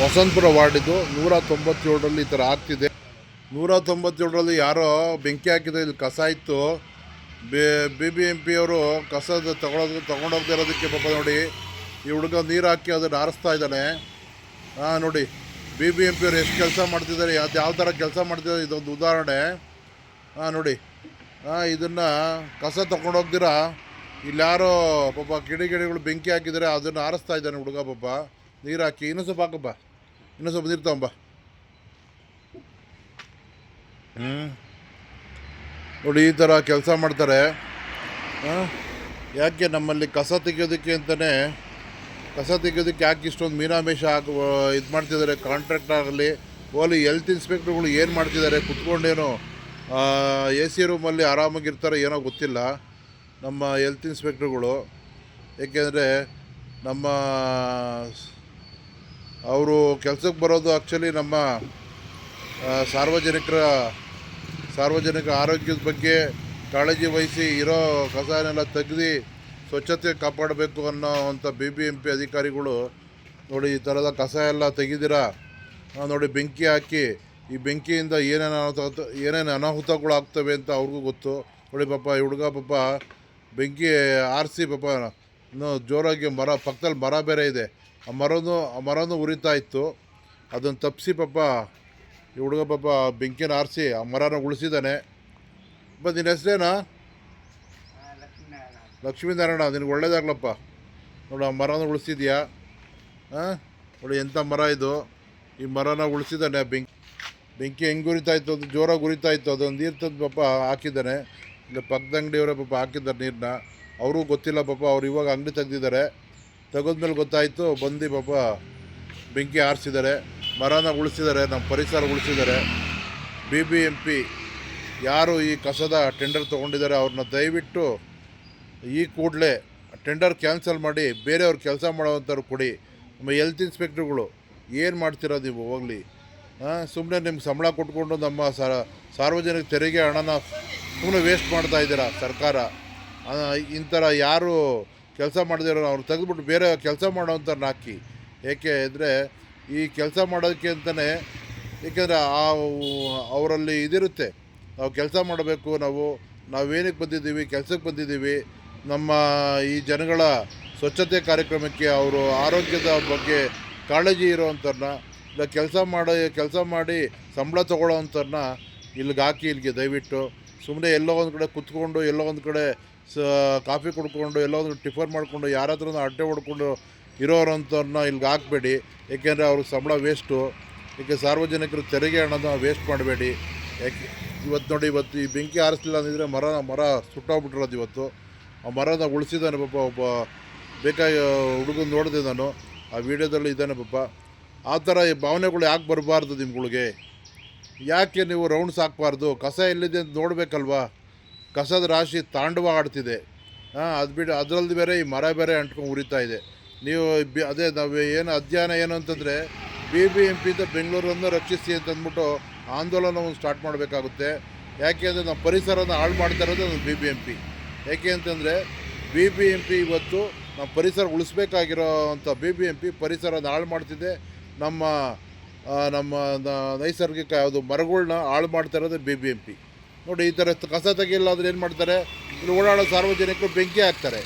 ವಸಂತಪುರ ವಾರ್ಡಿದು ನೂರ ತೊಂಬತ್ತೇಳರಲ್ಲಿ ಈ ಥರ ಆಗ್ತಿದೆ. ನೂರ ತೊಂಬತ್ತೇಳರಲ್ಲಿ ಯಾರೋ ಬೆಂಕಿ ಹಾಕಿದೆ, ಇಲ್ಲಿ ಕಸ ಇತ್ತು. ಬಿ ಬಿ ಎಂ ಪಿ ಅವರು ಕಸದ ತಗೊಳೋದು, ತೊಗೊಂಡೋಗದೇ ಇರೋದಕ್ಕೆ ಪಾಪ ನೋಡಿ, ಈ ಹುಡುಗ ನೀರು ಹಾಕಿ ಅದನ್ನು ಆರಿಸ್ತಾ ಇದ್ದಾನೆ. ಹಾಂ ನೋಡಿ, ಬಿ ಬಿ ಎಂ ಪಿ ಅವ್ರು ಎಷ್ಟು ಕೆಲಸ ಮಾಡ್ತಿದ್ದಾರೆ, ಅದು ಯಾವ ಥರ ಕೆಲಸ ಮಾಡ್ತಿದ್ದಾರೆ, ಇದೊಂದು ಉದಾಹರಣೆ. ಹಾಂ ನೋಡಿ ಹಾಂ ಇದನ್ನು ಕಸ ತೊಗೊಂಡೋಗ್ದಿರ? ಇಲ್ಲಾರೋ ಪಾಪ ಗಿಡಿ ಗಿಡಗಳು ಬೆಂಕಿ ಹಾಕಿದರೆ ಅದನ್ನು ಆರಿಸ್ತಾ ಇದ್ದಾನೆ ಹುಡುಗ ಪಾಪ. ನೀರು ಹಾಕಿ ಇನ್ನೂ ಸ್ವಲ್ಪ ಹಾಕಪ್ಪ ಇನ್ನೂ ಸ್ವಲ್ಪ ನೀರು ತಗೊಂಬ ಹ್ಞೂ ನೋಡಿ ಈ ಥರ ಕೆಲಸ ಮಾಡ್ತಾರೆ ಯಾಕೆ ನಮ್ಮಲ್ಲಿ ಕಸ ತೆಗೆಯೋದಕ್ಕೆ ಅಂತಲೇ ಕಸ ತೆಗೆಯೋದಕ್ಕೆ ಯಾಕೆ ಇಷ್ಟೊಂದು ಮೀನಾಮೇಷ ಹಾಕಿ ಇದು ಮಾಡ್ತಿದ್ದಾರೆ ಕಾಂಟ್ರಾಕ್ಟ್ ಆಗಲಿ ಓಲಿ ಹೆಲ್ತ್ ಇನ್ಸ್ಪೆಕ್ಟ್ರುಗಳು ಏನು ಮಾಡ್ತಿದ್ದಾರೆ ಕುತ್ಕೊಂಡೇನು ಎ ಸಿ ರೂಮಲ್ಲಿ ಆರಾಮಾಗಿರ್ತಾರೆ ಏನೋ ಗೊತ್ತಿಲ್ಲ ನಮ್ಮ ಹೆಲ್ತ್ ಇನ್ಸ್ಪೆಕ್ಟ್ರುಗಳು ಏಕೆಂದರೆ ನಮ್ಮ ಅವರು ಕೆಲಸಕ್ಕೆ ಬರೋದು ಆ್ಯಕ್ಚುಲಿ ನಮ್ಮ ಸಾರ್ವಜನಿಕರ, ಸಾರ್ವಜನಿಕ ಆರೋಗ್ಯದ ಬಗ್ಗೆ ಕಾಳಜಿ ವಹಿಸಿ ಇರೋ ಕಸನೆಲ್ಲ ತೆಗೆದು ಸ್ವಚ್ಛತೆ ಕಾಪಾಡಬೇಕು ಅನ್ನೋ ಅಂಥ ಬಿ ಬಿ ಎಂ ಪಿ ಅಧಿಕಾರಿಗಳು ನೋಡಿ ಈ ಥರದ ಕಸ ಎಲ್ಲ ತೆಗೆದಿರಾ? ನೋಡಿ ಬೆಂಕಿ ಹಾಕಿ ಈ ಬೆಂಕಿಯಿಂದ ಏನೇನು ಅನಾಹುತ, ಏನೇನು ಅನಾಹುತಗಳು ಆಗ್ತವೆ ಅಂತ ಅವ್ರಿಗೂ ಗೊತ್ತು. ನೋಡಿ ಪಾಪ, ಈ ಹುಡುಗ ಪಾಪ ಬೆಂಕಿ ಆರಿಸಿ ಪಾಪ, ಇನ್ನೂ ಜೋರಾಗಿ ಮರ, ಪಕ್ಕದಲ್ಲಿ ಮರ ಬೇರೆ ಇದೆ. ಆ ಮರನೂ ಆ ಮರನೂ ಉರಿತಾ ಇತ್ತು. ಅದನ್ನು ತಪ್ಪಿಸಿ ಪಾಪ ಈ ಹುಡುಗ ಪಾಪ ಬೆಂಕಿನ ಆರಿಸಿ ಆ ಮರನ ಉಳಿಸಿದ್ದಾನೆ. ಬಟ್ ನಿನ್ನ ಹೆಸರೇನಾ? ಲಕ್ಷ್ಮೀನಾರಾಯಣ. ನಿನಗೆ ಒಳ್ಳೇದಾಗ್ಲಪ್ಪ. ನೋಡು, ಆ ಮರನ ಉಳಿಸಿದ್ಯಾ? ಹಾಂ ನೋಡಿ, ಎಂಥ ಮರ ಇದು. ಈ ಮರನ ಉಳಿಸಿದ್ದಾನೆ ಬೆಂಕಿ. ಬೆಂಕಿ ಹೆಂಗೆ ಉರಿತಾ ಇತ್ತು? ಅದು ಜೋರಾಗಿ ಉರಿತಾ ಇತ್ತು. ಅದೊಂದು ನೀರು ತಂದು ಪಾಪ ಹಾಕಿದ್ದಾನೆ. ಇಲ್ಲ, ಪಕ್ಕದ ಅಂಗಡಿಯವರೇ ಪಾಪ ಹಾಕಿದ್ದಾರೆ ನೀರನ್ನ ಅವ್ರಿಗೂ ಗೊತ್ತಿಲ್ಲ ಪಾಪ, ಅವ್ರು ಇವಾಗ ಅಂಗಡಿ ತೆಗ್ದಿದ್ದಾರೆ. ತೆಗೆದ್ಮೇಲೆ ಗೊತ್ತಾಯಿತು, ಬಂದು ಪಾಪ ಬೆಂಕಿ ಆರಿಸಿದ್ದಾರೆ, ಮರನ ಉಳಿಸಿದ್ದಾರೆ, ನಮ್ಮ ಪರಿಸರ ಉಳಿಸಿದ್ದಾರೆ. ಬಿ ಬಿ ಎಂ ಪಿ ಯಾರು ಈ ಕಸದ ಟೆಂಡರ್ ತೊಗೊಂಡಿದ್ದಾರೆ ಅವ್ರನ್ನ ದಯವಿಟ್ಟು ಈ ಕೂಡಲೇ ಟೆಂಡರ್ ಕ್ಯಾನ್ಸಲ್ ಮಾಡಿ, ಬೇರೆಯವ್ರು ಕೆಲಸ ಮಾಡೋವಂಥವ್ರು ಕೊಡಿ. ನಮ್ಮ ಹೆಲ್ತ್ ಇನ್ಸ್ಪೆಕ್ಟ್ರುಗಳು ಏನು ಮಾಡ್ತೀರಾ ನೀವು ಹೋಗಲಿ? ಸುಮ್ಮನೆ ನಿಮ್ಗೆ ಸಂಬಳ ಕೊಟ್ಕೊಂಡು ನಮ್ಮ ಸಾರ್ವಜನಿಕ ತೆರಿಗೆ ಹಣನ ಸುಮ್ಮನೆ ವೇಸ್ಟ್ ಮಾಡ್ತಾ ಇದ್ದೀರಾ ಸರ್ಕಾರ? ಇಂಥರ ಯಾರು ಕೆಲಸ ಮಾಡದಿರೋ ಅವ್ರು ತೆಗೆದುಬಿಟ್ಟು ಬೇರೆ ಕೆಲಸ ಮಾಡೋವಂಥವ್ರನ್ನ ಹಾಕಿ. ಏಕೆ ಅಂದರೆ, ಈ ಕೆಲಸ ಮಾಡೋದಕ್ಕೆ ಅಂತಲೇ ಏಕೆಂದರೆ ಆ ಅವರಲ್ಲಿ ಇದಿರುತ್ತೆ. ನಾವು ಕೆಲಸ ಮಾಡಬೇಕು, ನಾವು, ನಾವೇನಕ್ಕೆ ಬಂದಿದ್ದೀವಿ, ಕೆಲಸಕ್ಕೆ ಬಂದಿದ್ದೀವಿ, ನಮ್ಮ ಈ ಜನಗಳ ಸ್ವಚ್ಛತೆ ಕಾರ್ಯಕ್ರಮಕ್ಕೆ, ಅವರು ಆರೋಗ್ಯದ ಬಗ್ಗೆ ಕಾಳಜಿ ಇರೋವಂಥವ್ರನ್ನ ಇಲ್ಲ ಕೆಲಸ ಮಾಡೋ, ಕೆಲಸ ಮಾಡಿ ಸಂಬಳ ತೊಗೊಳ್ಳೋವಂಥವ್ರನ್ನ ಇಲ್ಲಿಗೆ ಹಾಕಿ, ಇಲ್ಲಿಗೆ ದಯವಿಟ್ಟು ಸುಮ್ಮನೆ ಎಲ್ಲೋ ಒಂದು ಕಡೆ ಕುತ್ಕೊಂಡು, ಎಲ್ಲೋ ಒಂದು ಕಡೆ ಸ, ಕಾಫಿ ಕುಡ್ಕೊಂಡು ಎಲ್ಲೋ ಟಿಫರ್ ಟಿಫನ್ ಮಾಡಿಕೊಂಡು ಯಾರ ಅಡ್ಡೆ ಹೊಡ್ಕೊಂಡು ಇರೋರಂಥವ್ರನ್ನ ಇಲ್ಲಿಗೆ ಹಾಕಬೇಡಿ. ಏಕೆಂದರೆ ಅವ್ರಿಗೆ ಸಂಬಳ ವೇಸ್ಟು ಏಕೆ ಸಾರ್ವಜನಿಕರು ತೆರಿಗೆ ಹಣದ ವೇಸ್ಟ್ ಮಾಡಬೇಡಿ. ಯಾಕೆ, ಇವತ್ತು ನೋಡಿ ಇವತ್ತು ಈ ಬೆಂಕಿ ಆರಿಸಲಿಲ್ಲ ಅಂದಿದ್ರೆ ಮರ ಮರ ಸುಟ್ಟೋಗ್ಬಿಟ್ಟಿರೋದು ಇವತ್ತು. ಆ ಮರನ ಉಳಿಸಿದ್ದಾನೆ ಪಾಪ ಒಬ್ಬ ಬೇಕಾಗಿ ಹುಡುಗನ ನೋಡಿದೆ ನಾನು. ಆ ವಿಡಿಯೋದಲ್ಲಿ ಇದ್ದಾನೆ ಪಾಪ. ಆ ಥರ ಈ ಭಾವನೆಗಳು ಯಾಕೆ ಬರಬಾರ್ದು ನಿಮ್ಗಳಿಗೆ? ಯಾಕೆ ನೀವು ರೌಂಡ್ಸ್ ಹಾಕ್ಬಾರ್ದು? ಕಸ ಎಲ್ಲಿದೆ ಅಂತ ನೋಡಬೇಕಲ್ವಾ? ಕಸದ ರಾಶಿ ತಾಂಡವ ಆಡ್ತಿದೆ. ಅದು ಬಿಟ್ಟು ಅದರಲ್ಲಿ ಬೇರೆ ಈ ಮರ ಬೇರೆ ಅಂಟ್ಕೊಂಡು ಉರಿತಾ ಇದೆ. ನೀವು ಅದೇ ನಾವು ಏನು ಅಧ್ಯಯನ ಏನು ಅಂತಂದರೆ ಬಿ ಬಿ ಎಂ ಪಿಯಿಂದ ಬೆಂಗಳೂರನ್ನು ರಕ್ಷಿಸಿ ಅಂತಂದ್ಬಿಟ್ಟು ಆಂದೋಲನವನ್ನು ಸ್ಟಾರ್ಟ್ ಮಾಡಬೇಕಾಗುತ್ತೆ. ಯಾಕೆ ಅಂದರೆ ನಮ್ಮ ಪರಿಸರನ ಹಾಳು ಮಾಡ್ತಾ ಇರೋದು ನಮ್ಮ ಬಿ ಬಿ ಎಂ ಪಿ ಯಾಕೆ ಅಂತಂದರೆ ಬಿ ಬಿ ಎಂ ಪಿ ಇವತ್ತು ನಮ್ಮ ಪರಿಸರ ಉಳಿಸ್ಬೇಕಾಗಿರೋ ಅಂಥ ಬಿ ಬಿ ಎಂ ಪಿ ಪರಿಸರನ ಹಾಳು ಮಾಡ್ತಿದೆ. ನಮ್ಮ ನಮ್ಮ ನೈಸರ್ಗಿಕ ಯಾವುದು ಮರಗಳನ್ನ ಹಾಳು ಮಾಡ್ತಾ ಇರೋದು ಬಿ ಬಿ ಎಂ ಪಿ ನೋಡಿ, ಈ ಥರ ಕಸ ತೆಗೆಯಲ್ಲ ಅಂದ್ರೆ ಏನು ಮಾಡ್ತಾರೆ? ಇಲ್ಲಿ ಓಡಾಡೋ ಸಾರ್ವಜನಿಕರು ಬೆಂಕಿ ಹಾಕ್ತಾರೆ.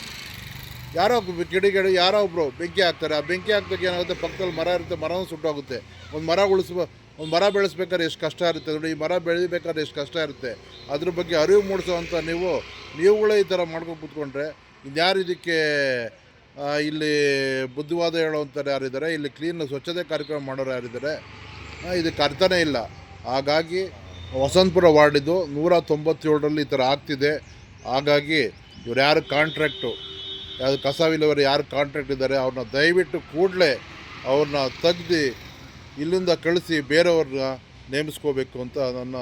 ಯಾರೋ ಗಿಡಗಿಡ ಗಿಡ ಗಿಡ ಯಾರೋ ಒಬ್ಬರು ಬೆಂಕಿ ಹಾಕ್ತಾರೆ. ಆ ಬೆಂಕಿ ಹಾಕ್ದಾಗ ಏನಾಗುತ್ತೆ? ಪಕ್ಕದಲ್ಲಿ ಮರ ಇರುತ್ತೆ, ಮರನೂ ಸುಟ್ಟೋಗುತ್ತೆ. ಒಂದು ಮರ ಉಳಿಸ್ಬೋ, ಒಂದು ಮರ ಬೆಳೆಸ್ಬೇಕಾದ್ರೆ ಎಷ್ಟು ಕಷ್ಟ ಇರುತ್ತೆ ನೋಡಿ, ಈ ಮರ ಬೆಳಿಬೇಕಾದ್ರೆ ಎಷ್ಟು ಕಷ್ಟ ಇರುತ್ತೆ. ಅದ್ರ ಬಗ್ಗೆ ಅರಿವು ಮೂಡಿಸೋವಂಥ ನೀವು, ನೀವುಗಳೇ ಈ ಥರ ಮಾಡ್ಕೊಂಡು ಕೂತ್ಕೊಂಡ್ರೆ ಇನ್ಯಾರು ಇದಕ್ಕೆ ಇಲ್ಲಿ ಬುದ್ಧಿವಾದ ಹೇಳೋವಂಥವ್ರು ಯಾರಿದ್ದಾರೆ, ಇಲ್ಲಿ ಕ್ಲೀನ್ ಸ್ವಚ್ಛತೆ ಕಾರ್ಯಕ್ರಮ ಮಾಡೋರು ಯಾರಿದ್ದಾರೆ ಇದಕ್ಕೆ ಅರ್ಥನೇ ಇಲ್ಲ. ಹಾಗಾಗಿ ವಸಂತಪುರ ವಾರ್ಡಿದ್ದು ನೂರ ತೊಂಬತ್ತೇಳರಲ್ಲಿ ಈ ಥರ ಆಗ್ತಿದೆ. ಹಾಗಾಗಿ ಇವ್ರು ಯಾರು ಕಾಂಟ್ರಾಕ್ಟು, ಯಾವುದು ಕಸ ವಿಲೇವಾರಿ ಯಾರು ಕಾಂಟ್ರಾಕ್ಟ್ ಇದ್ದಾರೆ, ಅವ್ರನ್ನ ದಯವಿಟ್ಟು ಕೂಡಲೇ ಅವ್ರನ್ನ ತೆಗ್ದು ಇಲ್ಲಿಂದ ಕಳಿಸಿ ಬೇರೆಯವ್ರನ್ನ ನೇಮಿಸ್ಕೋಬೇಕು ಅಂತ ನನ್ನ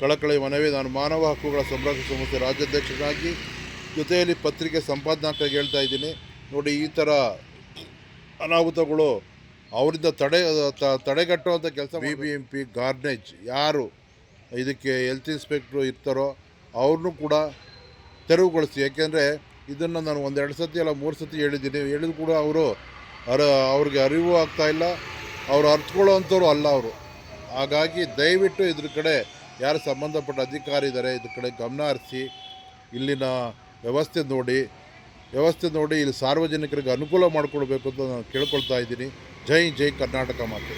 ಕಳಕಳಿ ಮನವಿ. ನಾನು ಮಾನವ ಹಕ್ಕುಗಳ ಸಂರಕ್ಷಣಾ ಸಂಸ್ಥೆ ರಾಜ್ಯಾಧ್ಯಕ್ಷನಾಗಿ ಜೊತೆಯಲ್ಲಿ ಪತ್ರಿಕೆ ಸಂಪಾದನಾಕಾಗಿ ಹೇಳ್ತಾ ಇದ್ದೀನಿ. ನೋಡಿ, ಈ ಥರ ಅನಾಹುತಗಳು ಅವರಿಂದ ತಡೆ ತಡೆಗಟ್ಟುವಂಥ ಕೆಲಸ B B M P garbage ಯಾರು ಇದಕ್ಕೆ ಹೆಲ್ತ್ ಇನ್ಸ್ಪೆಕ್ಟ್ರು ಇರ್ತಾರೋ, ಅವ್ರನ್ನೂ ಕೂಡ ತೆರವುಗೊಳಿಸಿ. ಯಾಕೆಂದರೆ ಇದನ್ನು ನಾನು ಒಂದೆರಡು ಸತಿ ಅಲ್ಲ ಮೂರು ಸತಿ ಹೇಳಿದ್ದೀನಿ. ಹೇಳಿದ್ರು ಕೂಡ ಅವರು, ಅರ, ಅವ್ರಿಗೆ ಅರಿವು ಆಗ್ತಾಯಿಲ್ಲ ಅವರು ಅರ್ತ್ಕೊಳ್ಳೋ ಅಂಥವ್ರು ಅಲ್ಲ ಅವರು. ಹಾಗಾಗಿ ದಯವಿಟ್ಟು ಇದ್ರ ಕಡೆ ಯಾರು ಸಂಬಂಧಪಟ್ಟ ಅಧಿಕಾರಿ ಇದ್ದಾರೆ ಇದ್ರ ಕಡೆ ಗಮನ ಹರಿಸಿ, ಇಲ್ಲಿನ ವ್ಯವಸ್ಥೆ ನೋಡಿ. ವ್ಯವಸ್ಥೆ ನೋಡಿ, ಇಲ್ಲಿ ಸಾರ್ವಜನಿಕರಿಗೆ ಅನುಕೂಲ ಮಾಡಿಕೊಡ್ಬೇಕು ಅಂತ ನಾನು ಕೇಳ್ಕೊಳ್ತಾ ಇದ್ದೀನಿ. ಜೈ ಜೈ ಕರ್ನಾಟಕ ಮಾತು.